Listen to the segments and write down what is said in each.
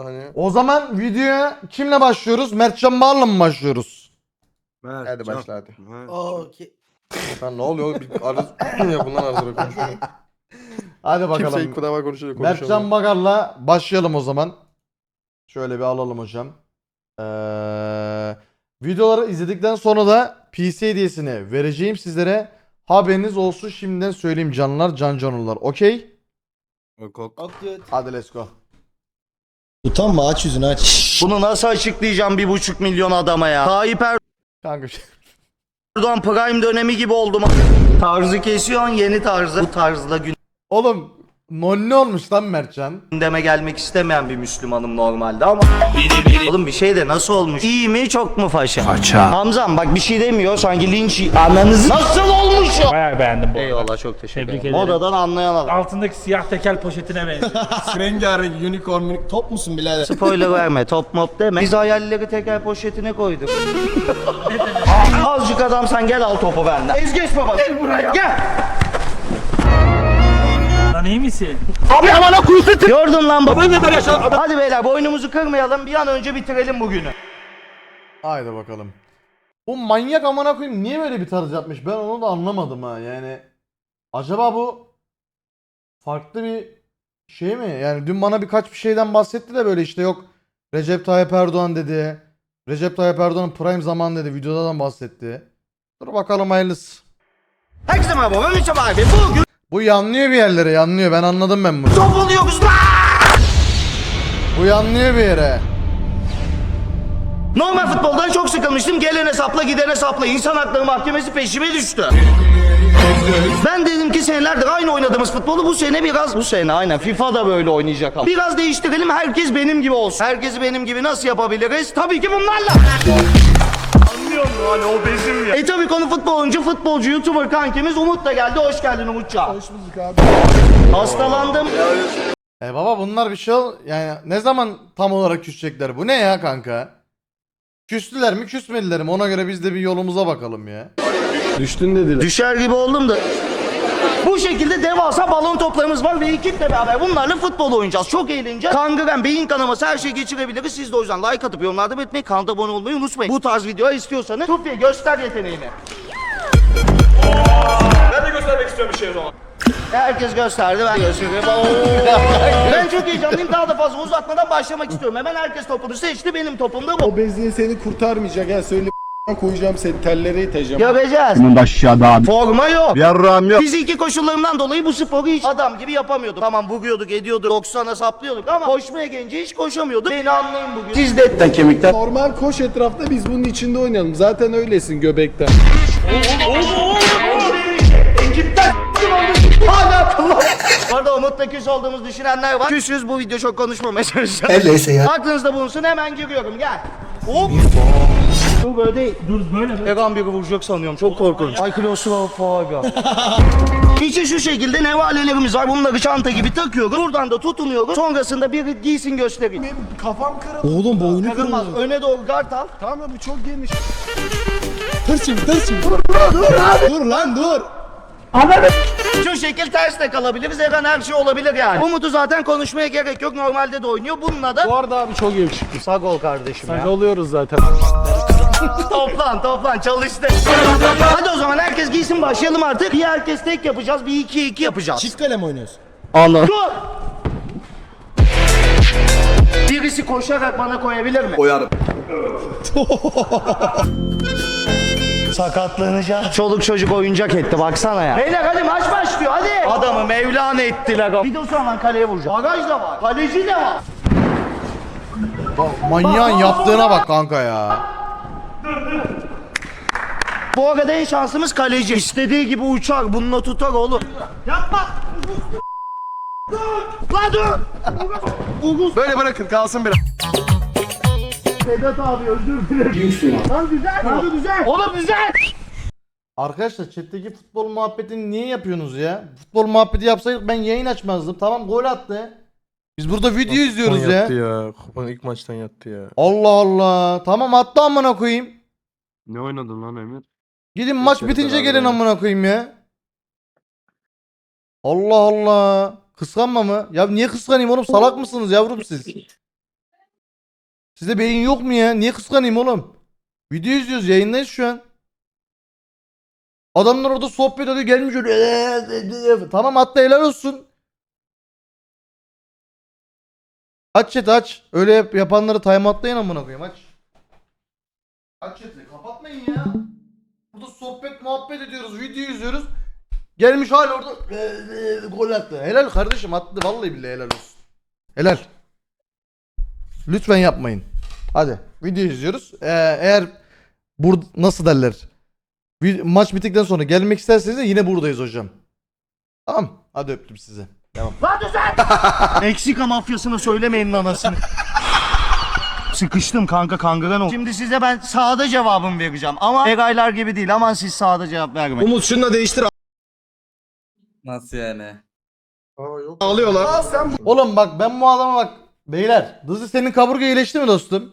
vardı hani. O zaman videoya kimle başlıyoruz? Mertcan Bağır'la mı başlıyoruz? Hadi başla hadi. Okey. Lan ne oluyor? Bir arız yapın lan arada konuşuyor. Hadi Kimse bakalım. ilk kudama konuşuyor Mertcan. Bagar'la başlayalım o zaman. Şöyle bir alalım hocam. Ee, videoları izledikten sonra da PC hediyesini vereceğim sizlere. Haberiniz olsun şimdiden söyleyeyim canlar, can canlılar. Okey? Okey. Hadi let's go. Utanma aç yüzünü aç. Bunu nasıl açıklayacağım bir buçuk milyon adama ya? Tayyip Kanka şey- Erdoğan prime dönemi gibi oldum. Tarzı kesiyorsun yeni tarzı. Bu tarzla Oğlum nonne olmuş lan Mertcan. gündeme gelmek istemeyen bir Müslümanım normalde ama Oğlum bir şey de nasıl olmuş? İyi mi çok mu faşa? Faşa. Hamzam bak bir şey demiyor sanki linç ananızı nasıl olmuş o? Bayağı beğendim bu. arada. Eyvallah çok teşekkür Tebrik ederim. ederim. Modadan anlayan adam. Altındaki siyah tekel poşetine benziyor. Rengarenk unicorn minik top musun birader? Spoiler verme top mop deme. Biz hayalleri teker poşetine koyduk. Azıcık adam sen gel al topu benden. Ezgeç baba. Gel buraya. Gel. Lan iyi misin? Gördün lan baba. Hadi beyler boynumuzu kırmayalım bir an önce bitirelim bugünü. Haydi bakalım. Bu manyak amına koyayım niye böyle bir tarz yapmış? Ben onu da anlamadım ha. Yani acaba bu farklı bir şey mi? Yani dün bana birkaç bir şeyden bahsetti de böyle işte yok Recep Tayyip Erdoğan dedi. Recep Tayyip Erdoğan'ın prime zaman dedi. Videodan bahsetti. Dur bakalım hayırlısı. Herkese merhaba ben abi. Bugün Bu yanlıyor bir yerlere yanlıyor. Ben anladım ben bunu. top oluyoruz. Bu yanlıyor bir yere. Normal futboldan çok sıkılmıştım. Gelen hesapla giden hesapla insan hakları mahkemesi peşime düştü. Ben dedim ki senelerdir aynı oynadığımız futbolu bu sene biraz bu sene aynen FIFA da böyle oynayacak ama. Biraz değiştirelim herkes benim gibi olsun. Herkesi benim gibi nasıl yapabiliriz? Tabii ki bunlarla. Musun hani o bezim ya. E tabii konu futbolcu, futbolcu, youtuber kankimiz Umut da geldi. Hoş geldin Umutcan. Hoş bulduk abi. Hastalandım. E baba bunlar bir şey ol yani ne zaman tam olarak küsecekler? Bu ne ya kanka? Küstüler mi küsmediler mi? Ona göre biz de bir yolumuza bakalım ya. Düştün dediler. Düşer gibi oldum da. Bu şekilde devasa balon toplarımız var ve ekiple beraber bunlarla futbol oynayacağız. Çok eğleneceğiz. Kangren, beyin kanaması her şey geçirebiliriz. Siz de o yüzden like atıp yorumlarda belirtmeyi, kanala abone olmayı unutmayın. Bu tarz videolar istiyorsanız Tufi göster yeteneğini. Ben de göstermek istiyorum bir şey o zaman. Herkes gösterdi ben gösteriyorum. Ben çok heyecanlıyım. Daha da fazla uzatmadan başlamak istiyorum. Hemen herkes topunu seçti. Benim topum da bu. O bezliğin seni kurtarmayacak ya söyle koyacağım seni tellere iteceğim. Göreceğiz. Forma yok. Yarram yok. Fiziki koşullarımdan dolayı bu sporu hiç adam gibi yapamıyorduk. Tamam vuruyorduk, ediyorduk, 90'a saplıyorduk ama koşmaya gelince hiç koşamıyorduk. Beni anlayın bugün. Siz de etten kemikten. Normal koş etrafta biz bunun içinde oynayalım. Zaten öylesin göbekten. Hala akıllı. Bu arada Umut'la küs olduğumuzu düşünenler var. Küsüz bu video çok konuşmamaya çalışacağım. Öyleyse ya. Aklınızda bulunsun hemen giriyorum gel. Hop. Dur böyle değil. Dur böyle böyle. Egan biri vuracak sanıyorum çok korkunç. Ay klostrofobia. İçi şu şekilde nevalelerimiz var. Bunları çanta gibi takıyoruz. Buradan da tutunuyoruz. Sonrasında biri giysin göstereyim. Kafam kırıldı. Oğlum boynu Kırılmaz. kırıldı. Öne doğru gard al. Tamam bu çok geniş. Ters çevir ters çevir. Dur dur dur. Dur lan dur. Şu şekil ters de kalabiliriz. Egan her şey olabilir yani. Umut'u zaten konuşmaya gerek yok. Normalde de oynuyor. Bununla da Bu arada abi çok yakışıklı. Sagol kardeşim ya. oluyoruz zaten. Toplan toplan çalıştı. Hadi o zaman herkes giysin başlayalım artık. Bir herkes tek yapacağız. Bir iki iki yapacağız. Çift kalem oynuyoruz. Anladım. Dur. Birisi koşarak bana koyabilir mi? Koyarım. Sakatlanacağım. Çoluk çocuk oyuncak etti baksana ya. Beyler hadi maç başlıyor hadi. Adamı Mevlana ettiler. Bir de sonra kaleye vuracağım. Bagaj da var. Kaleci de var. Manyağın yaptığına bak kanka ya. Bu arada en şansımız kaleci. İstediği gibi uçar. Bununla tutar oğlum. Yapma. Dur. La dur. Uğuz. Böyle bırakın kalsın biraz. Sedat abi özür dilerim. Lan güzel. Lan güzel. Oğlum güzel. Arkadaşlar chat'teki futbol muhabbetini niye yapıyorsunuz ya? Futbol muhabbeti yapsaydık ben yayın açmazdım. Tamam gol attı. Biz burada video izliyoruz ya. Yattı ya. Kupan ilk maçtan yattı ya. Allah Allah. Tamam attı amına koyayım. Ne oynadın lan Emir? Gidin maç İçeri bitince beraber gelin amına koyayım ya. Allah Allah. Kıskanma mı? Ya niye kıskanayım oğlum? Salak mısınız yavrum siz? Sizde beyin yok mu ya? Niye kıskanayım oğlum? Video izliyoruz yayındayız şu an. Adamlar orada sohbet ediyor gelmiş öyle. "Eee, Tamam hatta helal olsun. Aç chat aç. Öyle yap, yapanları time atlayın amına koyayım aç. Aç chat'i kapatmayın ya. Burada sohbet muhabbet ediyoruz video izliyoruz. Gelmiş hala orada "Eee, gol attı. Helal kardeşim attı vallahi billahi helal olsun. Helal. Lütfen yapmayın. Hadi video izliyoruz. Ee, eğer bur nasıl derler? Maç bittikten sonra gelmek isterseniz de yine buradayız hocam. Tamam. Hadi öptüm sizi. Devam. Meksika mafyasına söylemeyin anasını. Sıkıştım kanka kangren oldum. Şimdi size ben sağda cevabımı vereceğim. Ama Eraylar gibi değil. Aman siz sağda cevap vermeyin. Umut şunu da değiştir. Nasıl yani? Aa yok. Ağlıyorlar. Oğlum bak ben bu adama bak. Beyler. Dızı senin kaburga iyileşti mi dostum?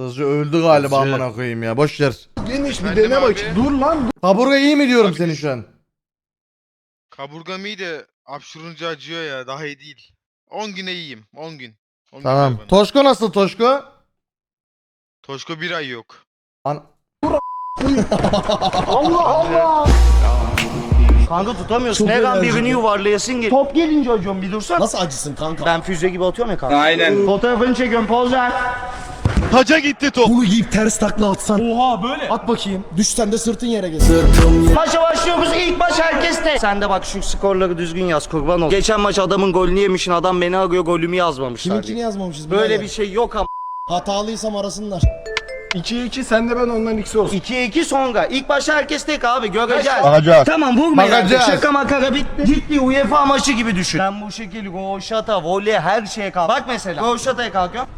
Dızcı öldü galiba Dızcı. amına koyayım ya. Boş ver. Geniş bir dene bak. Dur lan. Kaburga iyi mi diyorum senin şu an? Kaburgam iyi de hapşurunca acıyor ya daha iyi değil. 10 güne iyiyim 10 gün. 10 gün Tamam. bana. Toşko nasıl Toşko? Toşko bir ay yok. An Kanka tutamıyorsun. Çok Her an enerjik birini ya. yuvarlayasın geliyor. Top gelince acıyorum bir dursan. Nasıl acısın kanka? Ben füze gibi atıyorum ya kanka. Aynen. Fotoğrafını çekiyorum poz ver. Taca gitti top. Bunu giyip ters takla atsan. Oha böyle. At bakayım. Düşsen de sırtın yere gelsin. Maça başlıyoruz. İlk maç herkeste. Sen de bak şu skorları düzgün yaz kurban ol. Geçen maç adamın golünü yemişsin. Adam beni arıyor golümü yazmamışlar. Kiminkini yazmamışız. Böyle birader. bir şey yok ama. Hatalıysam arasınlar. 2'ye 2 sen de ben ondan ikisi olsun. 2'ye 2 sonra. İlk başta herkes tek abi göreceğiz. Bakacağız. Tamam vurmayın artık. Bakacağız. Şaka makara bitti. Ciddi UEFA maçı gibi düşün. Ben bu şekilde roşata, voley her şeye kalk. Bak mesela roşataya kalkıyorum.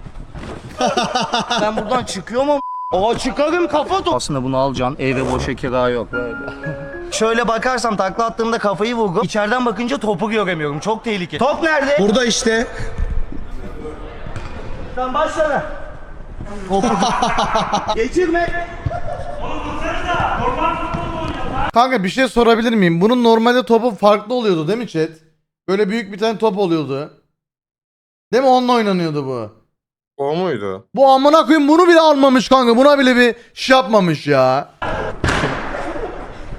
ben buradan çıkıyor mu? Aa çıkarım kafa top. Aslında bunu alacaksın. Evde boş kira yok böyle. Şöyle bakarsam takla attığımda kafayı vurdum. İçeriden bakınca topu göremiyorum. Çok tehlikeli. Top nerede? Burada işte. Sen başla. Topu. Geçirme. Kanka bir şey sorabilir miyim? Bunun normalde topu farklı oluyordu değil mi chat? Böyle büyük bir tane top oluyordu. Değil mi? Onunla oynanıyordu bu. O muydu? Bu amına koyayım bunu bile almamış kanka. Buna bile bir şey yapmamış ya.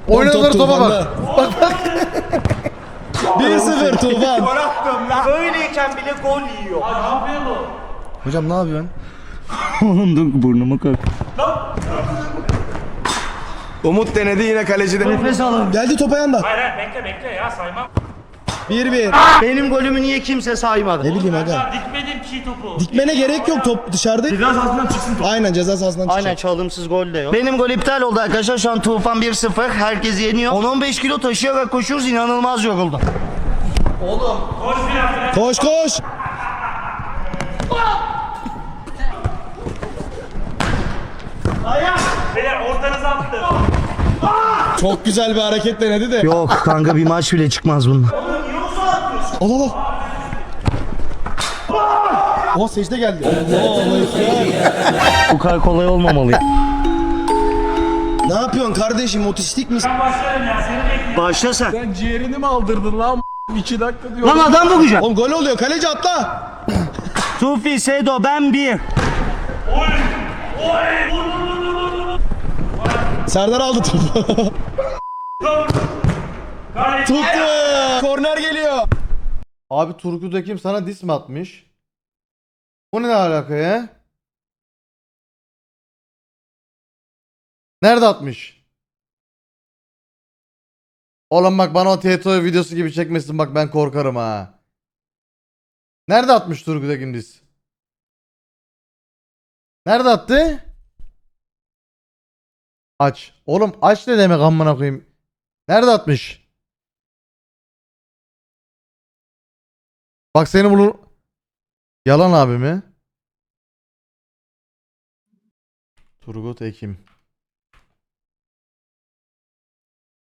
Oynadıkları top topa bak. Bak bak. 1-0 Tufan. Böyleyken bile gol yiyor. Hocam ne yapıyorsun? Oğlum dur burnumu kır. Umut denedi yine kaleci de. Nefes alın. Geldi top ayağında. Hayır hayır bekle bekle ya saymam. 1-1. Benim golümü niye kimse saymadı? Ne bileyim aga. Dikmedim ki topu. Dikmene gerek yok top dışarıda. Biraz altından çıksın top. Aynen ceza sahasından Aynen çıkacak. çalımsız gol de yok. Benim gol iptal oldu arkadaşlar. Şu an Tufan 1-0. Herkes yeniyor. 10-15 kilo taşıyarak koşuyoruz. inanılmaz yoruldum. Koş koş. Beyler ortanıza attı. Çok güzel bir hareket denedi de. Yok kanka bir maç bile çıkmaz bundan. Al al al. Oha secde geldi. Bu kadar kolay olmamalı. Ne yapıyorsun kardeşim otistik misin? Başlarım ya seni bekliyorum. Başla sen. Sen ciğerini mi aldırdın lan? 2 dakika diyor. Lan adam vuracak. Oğlum gol oluyor kaleci atla. Tufi, Sedo, ben bir. Serdar aldı topu. Tuttu. Korner geliyor. Abi Turgut Ekim sana dis mi atmış? Bu ne alaka ya? Nerede atmış? Oğlum bak bana o TTO videosu gibi çekmesin bak ben korkarım ha. Nerede atmış Turgut Ekim dis? Nerede attı? Aç. Oğlum aç ne demek amına koyayım? Nerede atmış? Bak seni bunu Yalan abi mi? Turgut Ekim.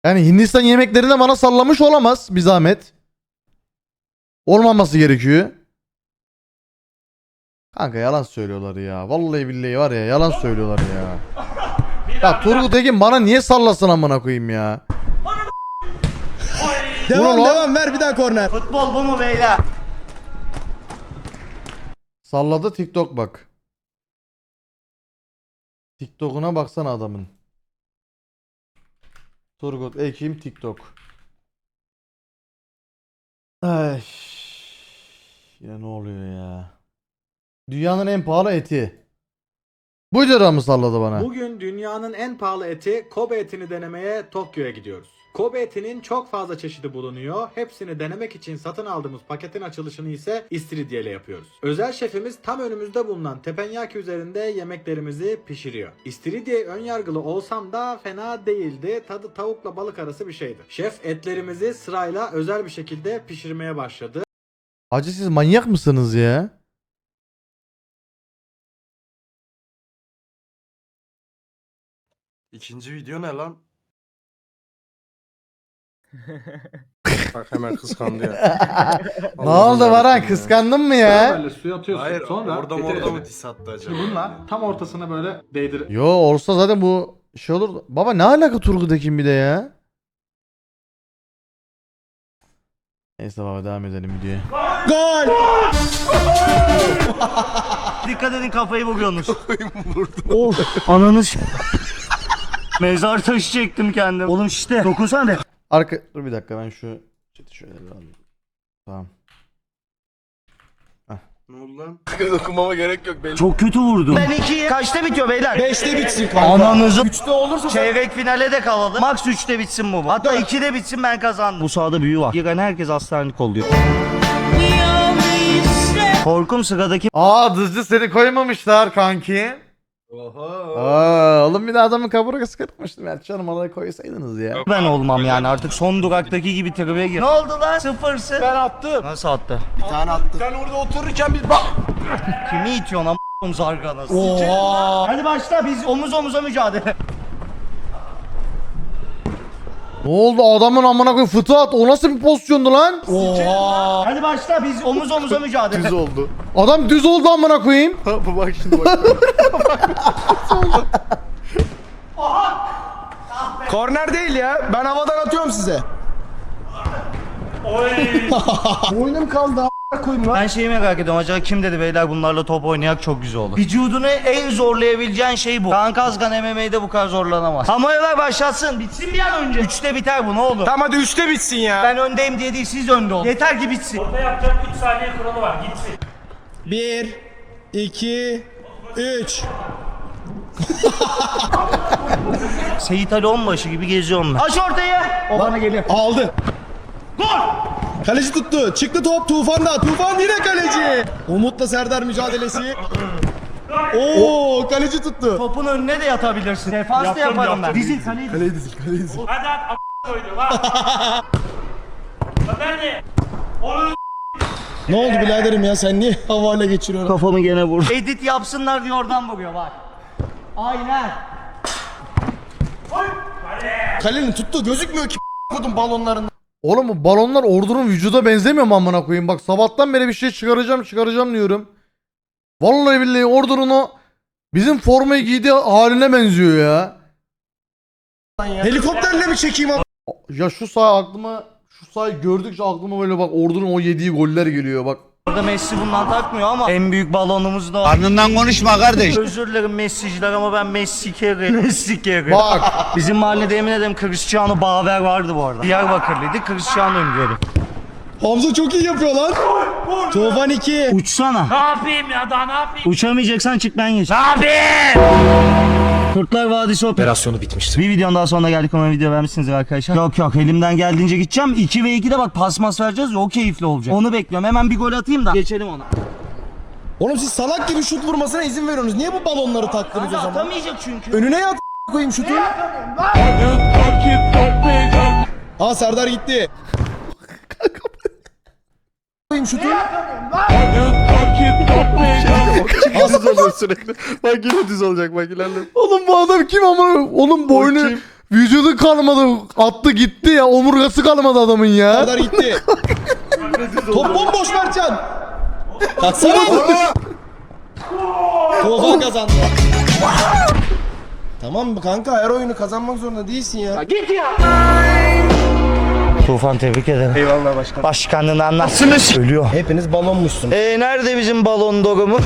Yani Hindistan yemeklerini bana sallamış olamaz bir zahmet. Olmaması gerekiyor. Kanka yalan söylüyorlar ya. Vallahi billahi var ya yalan söylüyorlar ya. Ya Turgut Ekim bana niye sallasın amına koyayım ya? Devam devam ver bir daha korner. Futbol bu mu beyler? Salladı TikTok bak. TikTok'una baksana adamın. Turgut Ekim TikTok. Ay. Ya ne oluyor ya? Dünyanın en pahalı eti. Bu videoda mı salladı bana? Bugün dünyanın en pahalı eti Kobe etini denemeye Tokyo'ya gidiyoruz. Kobe etinin çok fazla çeşidi bulunuyor. Hepsini denemek için satın aldığımız paketin açılışını ise istiridye ile yapıyoruz. Özel şefimiz tam önümüzde bulunan teppanyaki üzerinde yemeklerimizi pişiriyor. İstiridye ön yargılı olsam da fena değildi. Tadı tavukla balık arası bir şeydi. Şef etlerimizi sırayla özel bir şekilde pişirmeye başladı. Acı siz manyak mısınız ya? İkinci video ne lan? Bak hemen kıskandı ya. ne oldu Baran kıskandın mı ya? Böyle suya atıyorsun. Hayır Sonra orada mı orada mı diss attı acaba? Bununla tam ortasına böyle değdir. Yo olsa zaten bu şey olur. Baba ne alaka Turgut Ekim bir de ya? Neyse baba devam edelim videoya. Gol! Dikkat edin kafayı vuruyorsunuz. of ananı Mezar taşı çektim kendim. Oğlum işte dokunsana de. Arka dur bir dakika ben şu chat'i şöyle bir alayım. Tamam. Ne oldu lan? Dokunmama gerek yok belli. Çok kötü vurdum. Ben ikiyi kaçta bitiyor beyler? 5'te bitsin kanka. Ananızı 3'te olursa Çeyrek finale de kalalım. Max 3'te bitsin bu. Hatta 2'de bitsin ben kazandım. Bu sahada büyü var. Giren herkes hastanelik oluyor. Korkum sıradaki Aa dızcı seni koymamışlar kanki. Oha. Aa, oğlum bir de adamın kaburgası kırmıştım ya. Canım alay koysaydınız ya. ben olmam yani artık son duraktaki gibi tribe gir. Ne oldu lan? Sıfırsın. ben attım. Nasıl attı? Bir tane attım. Ben orada otururken bir bak. Kimi itiyorsun am***ım zarganası? Oha. Hadi başla biz omuz omuza mücadele. Ne oldu adamın amına koyayım fıtığı at. O nasıl bir pozisyondu lan? Oha. Hadi başla biz omuz omuza mücadele. oldu. Adam düz oldu amına koyayım. Bu bak şimdi bak. Korner değil ya. Ben havadan atıyorum size. Oy. Boynum kaldı koyayım lan. Ben şeyi merak ediyorum acaba kim dedi beyler bunlarla top oynayak çok güzel olur. Vücudunu en zorlayabileceğin şey bu. Kaan Kazgan MMA'de bu kadar zorlanamaz. Kamerayı başlatsın bitsin bir an önce. Üçte biter bu ne olur. Tamam hadi 3'te bitsin ya. Ben öndeyim diye değil siz önde olun. Yeter ki bitsin. Orta yapacak 3 saniye kuralı var. Gitsin. 1 2 3 Seyit Ali Onbaşı gibi geziyorum ben. Aç ortayı. O bana geliyor. Aldı. Gol. Kaleci tuttu. Çıktı top Tufan'da. Tufan yine kaleci. Umut'la Serdar mücadelesi. Oo kaleci tuttu. Topun önüne de yatabilirsin. Defans da Yaptım, yaparım ben. yaptım. Dizil kaleyi dizil. Hadi at a** koydum ha. Lan nerede? Onu Ne oldu biraderim ya sen niye havale geçiriyorsun? Kafamı gene vurdu. Edit yapsınlar diye oradan vuruyor bak. Aynen. Kalenin tuttu gözükmüyor ki kodum balonlarında. Oğlum bu balonlar ordunun vücuda benzemiyor mu amına koyayım? Bak sabahtan beri bir şey çıkaracağım çıkaracağım diyorum. Vallahi billahi ordunun o bizim formayı giydiği haline benziyor ya. Helikopterle mi çekeyim abi? Ya şu sağ aklıma şu sahayı gördükçe aklıma böyle bak ordunun o yediği goller geliyor bak. Orada Messi bundan takmıyor ama en büyük balonumuz da o. Karnından konuşma kardeş. Özür dilerim Messi'ciler ama ben Messi kere. Messi kere. Bak Bizim mahallede yemin ederim Cristiano Baver vardı bu arada. Diyarbakırlıydı Cristiano'yum diyorduk. Hamza çok iyi yapıyor lan. Tufan 2. Uçsana. ne yapayım ya daha ne yapayım? Uçamayacaksan çık ben geç. Ne yapayım? Kurtlar Vadisi operasyonu bitmiştir. Bir videonun daha sonuna geldik ama video vermişsiniz arkadaşlar. Yok yok elimden geldiğince gideceğim. 2 ve 2'de bak pasmas vereceğiz ya o keyifli olacak. Onu bekliyorum. Hemen bir gol atayım da geçelim ona. Oğlum siz salak gibi şut vurmasına izin veriyorsunuz. Niye bu balonları taktınız o zaman? atamayacak çünkü. Önüne yat koyayım şutu. Aa Serdar gitti. Koyayım şutu. düz oluyor sürekli. Bak yine düz olacak bak ilerle. oğlum bu adam kim amına Oğlum boynu kim? vücudu kalmadı attı gitti ya omurgası kalmadı adamın ya. Serdar gitti. Top bomboş Mertcan. Katsana. Tufan kazandı. Tamam mı kanka her oyunu kazanmak zorunda değilsin ya. Git ya. Tufan tebrik ederim. Eyvallah başkan. Başkanlığını anlatsınız. Ölüyor. Hepiniz balonmuşsunuz. Ee nerede bizim balon dogumu?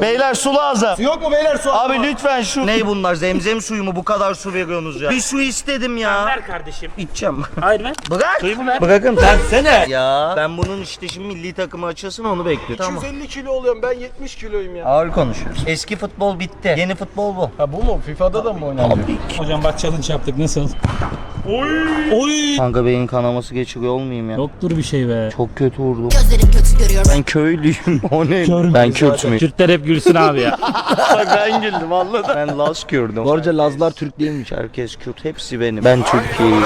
Beyler su lazım. Yok mu beyler su? Abi lütfen şu. Ne bunlar zemzem suyu mu bu kadar su veriyorsunuz ya? Bir su istedim ya. Ver kardeşim. İçeceğim. Hayır ver. Bırak. Suyumu ver. Bırakın tersene. Ya ben bunun işte şimdi milli takımı açılsın onu bekliyorum. Tamam. 150 kilo oluyorum ben 70 kiloyum ya. Ağır konuşuyoruz. Eski futbol bitti. Yeni futbol bu. Ha bu mu? FIFA'da da mı oynanıyor? Hocam bak challenge yaptık nasıl? Oy! Kanka beyin kanaması geçiriyor olmayayım ya. Yoktur bir şey be. Çok kötü vurdum. Gözlerim kötü görüyor. Ben köylüyüm. O ne? ben Kürt müyüm? Kürtler hep gülsün abi ya. Bak ben güldüm anladın. Ben Laz Kürdüm. Borca Lazlar Türk Değilmiş herkes Kürt. Hepsi benim. Ben Türkiye'yim.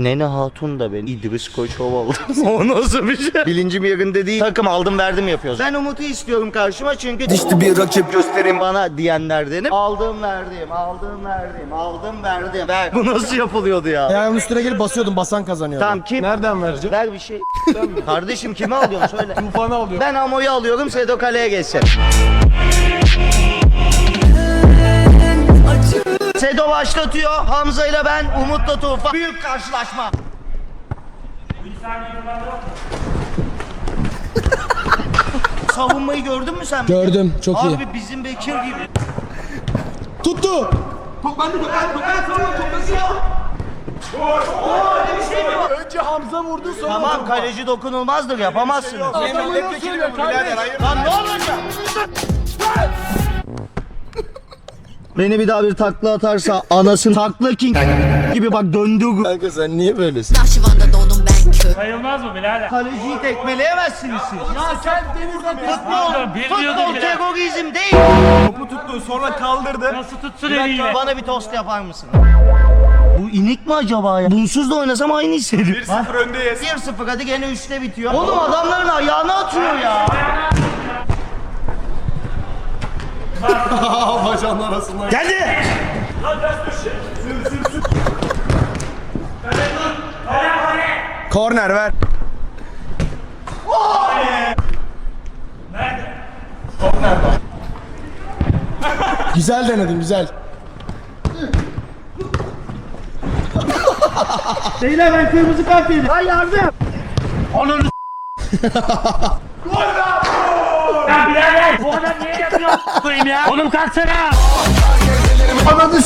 Nene Hatun da benim. İdris Koçov aldım. o nasıl bir şey? Bilincim yerinde değil. Takım aldım verdim yapıyoruz. Ben Umut'u istiyorum karşıma çünkü dişli bir rakip gösterin bana diyenlerdenim. Aldım verdim, aldım verdim, aldım verdim. Ver. Bu nasıl yapılıyordu ya? Ayağımın üstüne gelip basıyordum basan kazanıyor. Tamam kim? Nereden vereceğim? Ver bir şey. Kardeşim kimi alıyorsun söyle. Tufanı alıyorum. Ben Amo'yu alıyorum Sedo kaleye geçsin. Sedo başlatıyor. Hamza ile ben Umut'la Tufan. Büyük karşılaşma. Savunmayı gördün mü sen? Gördüm çok iyi. Abi bizim Bekir gibi. Tuttu. Önce Hamza vurdu sonra. Tamam kaleci dokunulmazdır yapamazsınız. Lan ne olacak? Beni bir daha bir takla atarsa anasın takla king gibi bak döndü. Kanka sen niye böylesin? Nahşıvan'da doğdum ben kör. Sayılmaz mı birader? Kaleciyi tekmeleyemezsiniz siz. Ya sen denizden Futbol, futbol terörizm değil. topu tuttu sonra kaldırdı. Nasıl tutsun eliyle? Bana bir tost yapar mısın? Bu inik mi acaba ya? Bunsuz da oynasam aynı hissediyorum. 1-0 öndeyiz. 1-0 hadi gene 3'te bitiyor. Oğlum adamların ayağına atıyor ya. Bacağının arasından. Geldi. Korner ver. Güzel denedin güzel. Beyler ben kırmızı kart yedim. Ay yardım. Ya birader bu adam niye yapıyor? Koyayım ya. Oğlum kalksana.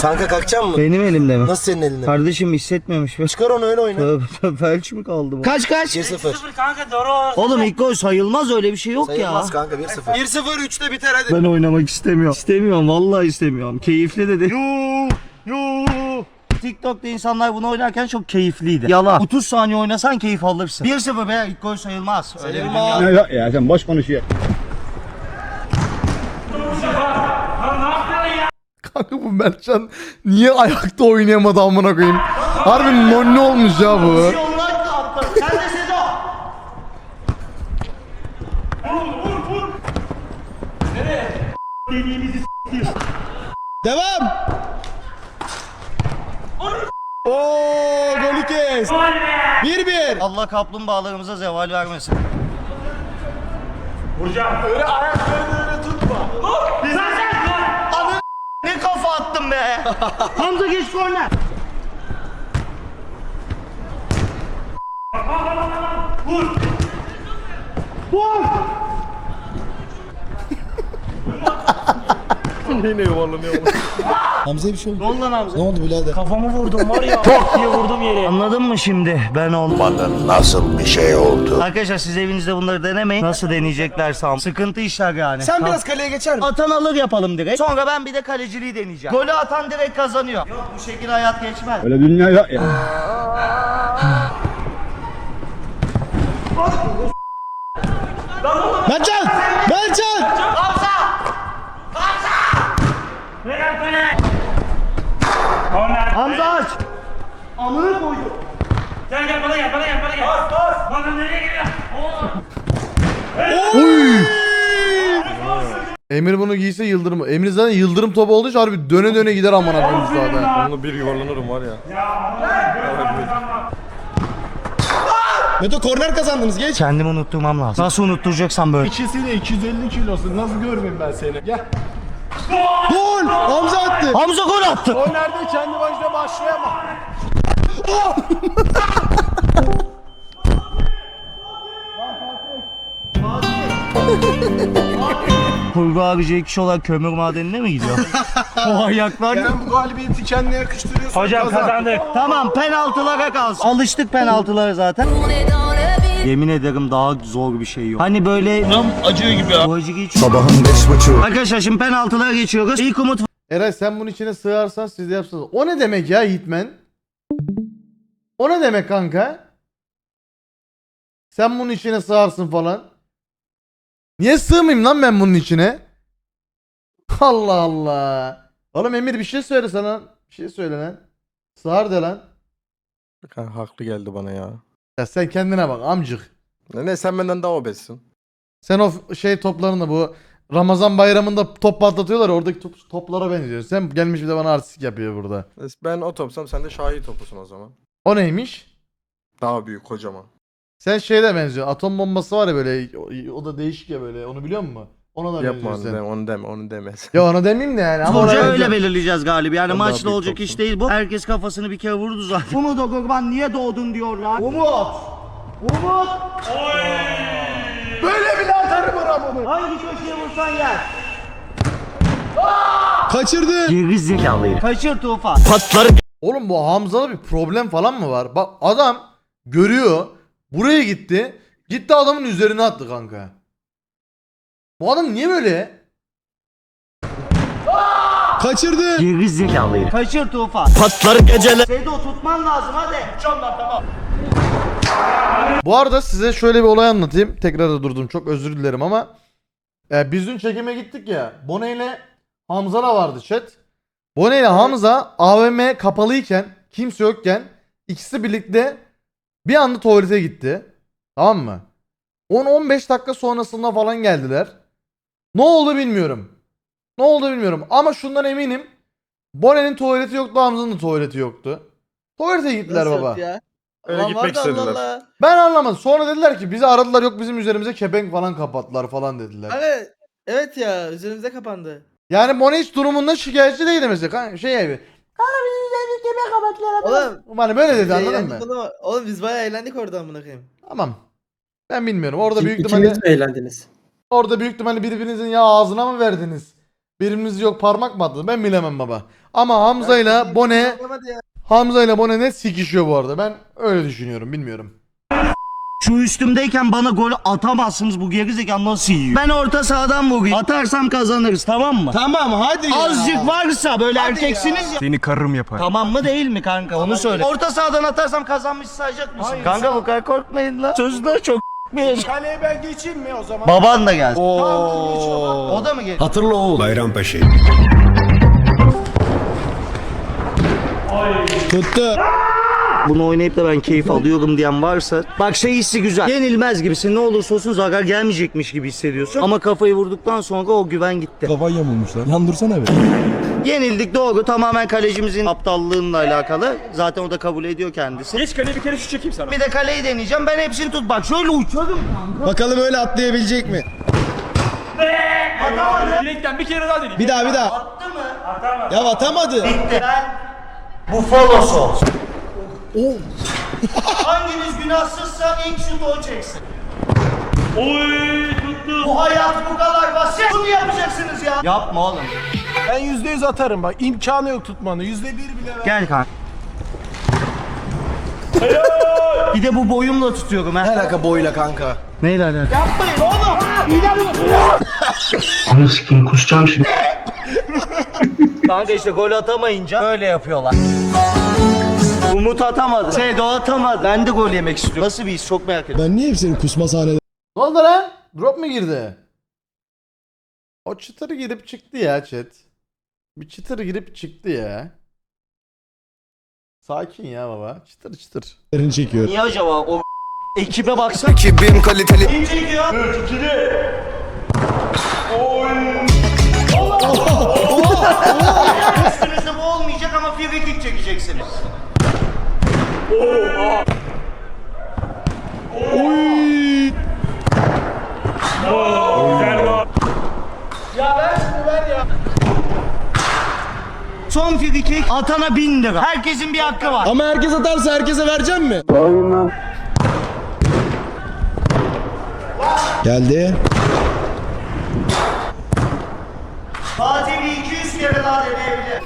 Kanka kalkacak mı? Benim elimde mi? Nasıl senin elinde? Kardeşim hissetmiyormuş. Çıkar onu öyle oyna. Tövbe, Felç mi kaldı bu? Kaç kaç? 1-0. Sıfır kanka doğru olsun. Oğlum ilk gol sayılmaz öyle bir şey yok Sayılmaz ya. kanka 1-0. 1-0 3'te biter hadi. Ben oynamak istemiyorum. İstemiyorum vallahi istemiyorum. Keyifli de değil. Yoo, yoo. TikTok'ta insanlar bunu oynarken çok keyifliydi. Yalan. 30 saniye oynasan keyif alırsın. 1-0 be ilk gol sayılmaz. Öyle bir dünya- Kanka bu Mertcan niye ayakta oynayamadı amına koyayım? Harbi nonni olmuş ya bu. Yollar kaptı. Sen de Sedo. Devam. Oo golü kes. 1-1. Allah kaplumbağalarımıza zeval vermesin. Öyle ayaklarını öyle tutma. Anı ne kafa attım be. Hamza geç korner. Yine yuvarlanıyor. Hamza'ya bir şey oldu. Ne oldu lan Hamza? Ne oldu birader? Kafamı vurdum var ya. Çok diye vurdum yere. Anladın mı şimdi? Ben olmadım. Nasıl bir şey oldu? Arkadaşlar siz evinizde bunları denemeyin. Nasıl deneyeceklerse am- Sıkıntı işler yani. Sen biraz kaleye geçer misin? Atan alır yapalım direkt. Sonra ben bir de kaleciliği deneyeceğim. Golü atan direkt kazanıyor. Yok bu şekilde hayat geçmez. Öyle dünya yok ya. Mertcan! Mertcan! Ver böyle. Korner. Hamza aç. Amına koydum. Gel gel bana gel bana gel bana gel. Bas bas. Bana nereye geliyor? Uy! Emir bunu giyse Yıldırım. Emir zaten Yıldırım topu olduğu için harbi döne döne gider amına koyayım zaten. Onunla bir yuvarlanırım var ya. Meto korner kazandınız geç. Kendimi unutturmam lazım. Nasıl unutturacaksan böyle. İkisi de 250 kilosun. Nasıl görmeyeyim ben seni? Gel. Gol! Hamza attı. Hamza gol attı. O nerede kendi başına başlayamam. Kurgu abici kişi olarak kömür madenine mi gidiyor? o ayaklar ne? Sen bu galibiyeti kendine yakıştırıyorsun. Hocam Kazan. kazandık. Tamam penaltılara kalsın. Alıştık penaltılara zaten. Yemin ederim daha zor bir şey yok. Hani böyle... acıyor gibi ya. Bu acı. Sabahın beş buçuğu. Arkadaşlar şimdi penaltılara geçiyoruz. İlk umut Eray sen bunun içine sığarsan siz de yapsanız. O ne demek ya Hitman? O ne demek kanka? Sen bunun içine sığarsın falan. Niye sığmayayım lan ben bunun içine? Allah Allah. Oğlum Emir bir şey söyle sana. Bir şey söyle lan. Sığar de lan. Ha, haklı geldi bana ya. Ya sen kendine bak amcık. Ne, sen benden daha obezsin. Sen o f- şey toplarını bu Ramazan bayramında top patlatıyorlar ya, oradaki top, toplara benziyorsun. Sen gelmiş bir de bana artistik yapıyor burada. Ben o topsam sen de Şahi topusun o zaman. O neymiş? Daha büyük kocaman. Sen şeyde benziyor. Atom bombası var ya böyle o, o da değişik ya böyle. Onu biliyor musun? Ona da Yapma onu deme onu deme onu demez. Ya onu demeyeyim de yani ama Hoca ona öyle belirleyeceğiz galiba. Yani daha maçla büyük olacak topsun. iş değil bu. Herkes kafasını bir kere vurdu zaten. Umut Okurban niye doğdun diyorlar. Umut! Umut! Böyle bile atarım arabamı. Hangi köşeye vursan yer. Kaçırdı. Geri zekalıydı. Kaçır Tufan. Oğlum bu Hamza'da bir problem falan mı var? Bak adam görüyor. Buraya gitti. Gitti adamın üzerine attı kanka. Bu adam niye böyle? Kaçırdı. Geri zekalıydı. Kaçır Tufan. Patlar geceler. Sedo tutman lazım hadi. Bu arada size şöyle bir olay anlatayım. Tekrar da durdum. Çok özür dilerim ama e, biz dün çekime gittik ya. Bone ile Hamza da vardı chat. Bone ile Hamza AVM kapalıyken, kimse yokken ikisi birlikte bir anda tuvalete gitti. Tamam mı? 10-15 dakika sonrasında falan geldiler. Ne oldu bilmiyorum. Ne oldu bilmiyorum. Ama şundan eminim. Bone'nin tuvaleti yoktu, Hamza'nın da tuvaleti yoktu. Tuvalete gittiler baba. Öyle gitmek istediler. Ben anlamadım. Sonra dediler ki bizi aradılar yok bizim üzerimize kepenk falan kapattılar falan dediler. Evet. Evet ya üzerimize kapandı. Yani Moni hiç durumunda şikayetçi değildi mesela. Kan- Şey gibi. Kanka bizim üzerimize kepenk kapattılar. Oğlum. Hani böyle dedi anladın eğlendik mı? Oğlum, oğlum biz bayağı eğlendik orada amına koyayım. Tamam. Ben bilmiyorum. Orada büyük ihtimalle eğlendiniz? Orada büyük ihtimalle birbirinizin ya ağzına mı verdiniz? Birbiriniz yok parmak mı attınız? Ben bilemem baba. Ama Hamza ile Bone Hamza ile Bone net sikişiyor bu arada. Ben öyle düşünüyorum. Bilmiyorum. Şu üstümdeyken bana gol atamazsınız bu geri zekalı nasıl yiyor? Ben orta sahadan vurayım. Atarsam kazanırız tamam mı? Tamam hadi ya. Azıcık varsa böyle erkeksiniz ya. Seni karım yapar. Tamam mı değil mi kanka onu söyle. Orta sahadan atarsam kazanmış sayacak mısın? kanka bu kadar korkmayın lan. Sözler çok Kaleye ben geçeyim mi o zaman? Baban da gelsin. Oo. O da mı gelir? Hatırla oğul. Tuttu. Bunu oynayıp da ben keyif alıyorum diyen varsa bak şey hissi güzel. Yenilmez gibisin. Ne olursa olsun zarar gelmeyecekmiş gibi hissediyorsun. Ama kafayı vurduktan sonra o güven gitti. Kafan yamulmuş lan. Yandırsana be. Yenildik doğru. Tamamen kalecimizin aptallığıyla alakalı. Zaten o da kabul ediyor kendisi. Geç kaleye bir kere şu çekeyim sana. Bir de kaleyi deneyeceğim. Ben hepsini tut. Bak şöyle uçarım. Bakalım öyle atlayabilecek mi? Direkten bir kere daha deneyeyim. Bir daha bir daha. Attı mı? Ya atamadı. Bitti. Ben Buffalo's olsun. Hanginiz günahsızsa ilk şutu o çeksin. Oy tuttu. Bu hayat bu kadar basit. Bunu yapacaksınız ya. Yapma oğlum. Ben yüzde yüz atarım bak. imkanı yok tutmanı. Yüzde bir bile ver. Gel kanka. bir de bu boyumla tutuyorum ha. alaka boyla kanka? Neyle alaka? Yapmayın oğlum. Anı sikeyim kusacağım şimdi. Kanka işte gol atamayınca böyle yapıyorlar. Umut atamadı. Sedo atamadı. Ben de gol yemek istiyorum. Nasıl bir his çok merak ediyorum. Ben niye hep senin kusma sahneleri Ne oldu lan? Drop mu girdi? O çıtır girip çıktı ya chat. Bir çıtır girip çıktı ya. Sakin ya baba. Çıtır çıtır. çekiyor? Niye acaba o ekibe baksana. Ekibim kaliteli. Kim çekiyor? 3 2 Oy. Üstünüzde bu olmayacak ama free kick çekeceksiniz. Son free kick atana 1000 lira. Herkesin bir hakkı var. Ama herkes atarsa herkese vereceğim mi? Geldi. Fatih bir 200 kere daha deneyebilir.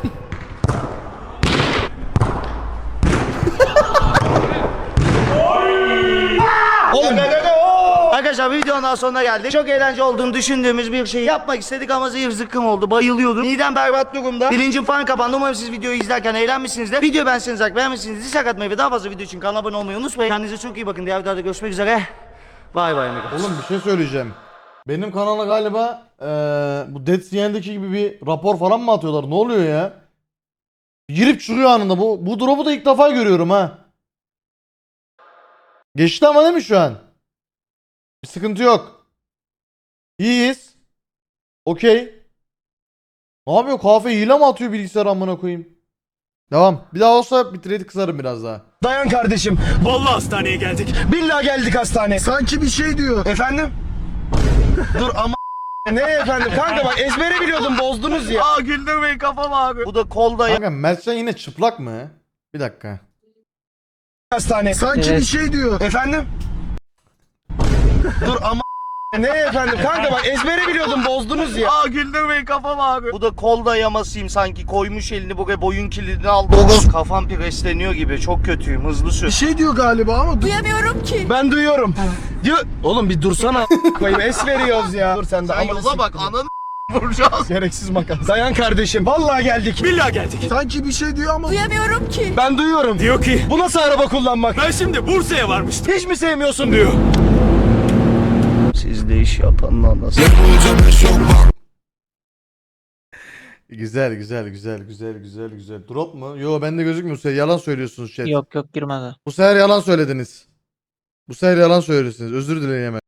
Oğlum Arkadaşlar videonun daha sonuna geldik. Çok eğlenceli olduğunu düşündüğümüz bir şey yapmak istedik ama zehir zıkkım oldu. Bayılıyordum. Midem berbat durumda. Bilincim falan kapandı. Umarım siz videoyu izlerken eğlenmişsinizdir. Video beğenseniz like beğenmişsiniz. Dislike atmayı ve daha fazla video için kanala abone olmayı unutmayın. Kendinize çok iyi bakın. Diğer videoda görüşmek üzere. Bay bay. Oğlum bir şey söyleyeceğim. Benim kanala galiba eee bu Dead Cyan'deki gibi bir rapor falan mı atıyorlar? Ne oluyor ya? Girip çıkıyor anında. Bu, bu drop'u da ilk defa görüyorum ha. Geçti ama değil mi şu an? Bir sıkıntı yok. İyiyiz. Okey. Ne yapıyor? Kahve hile mi atıyor bilgisayar amına koyayım? Devam. Bir daha olsa bitrate kısarım biraz daha. dayan kardeşim. Vallahi hastaneye geldik. Billahi geldik hastane. Sanki bir şey diyor. Efendim? Dur ama ne efendim? Kanka bak ezbere biliyordum bozdunuz ya. Aa güldürmeyin kafam ağrıyor. Bu da kolda ya. Kanka Mertcan yine çıplak mı? Bir dakika. Hastane. Sanki bir şey diyor. Efendim? Dur ama ne efendim? Kanka bak ezbere biliyordum bozdunuz ya. Aa güldürmeyin kafam ağrıyor. Bu da kol dayamasıyım sanki. Koymuş elini buraya boyun kilidini aldı. Kafam presleniyor gibi. Çok kötüyüm. Hızlı sür. Bir şey diyor galiba ama Duyamıyorum ki. ben duyuyorum. Diyor. Oğlum bir dursana koyayım es veriyoruz ya. Dur sen de Sen yola bak ananı vuracağız. Gereksiz makas. Dayan kardeşim. Vallahi geldik. Billahi geldik. Sanki bir şey diyor ama Duyamıyorum ki. ben duyuyorum. Diyor ki Bu nasıl araba kullanmak? ben şimdi Bursa'ya varmıştım Hiç mi sevmiyorsun diyor. Siz de iş yapanın anası. Güzel güzel güzel güzel güzel güzel. Drop mu? Yo bende gözükmüyor. Size yalan söylüyorsunuz chat. Yok yok girmedi. Bu sefer yalan söylediniz. Bu sefer yalan söylüyorsunuz. Özür dileyin hemen.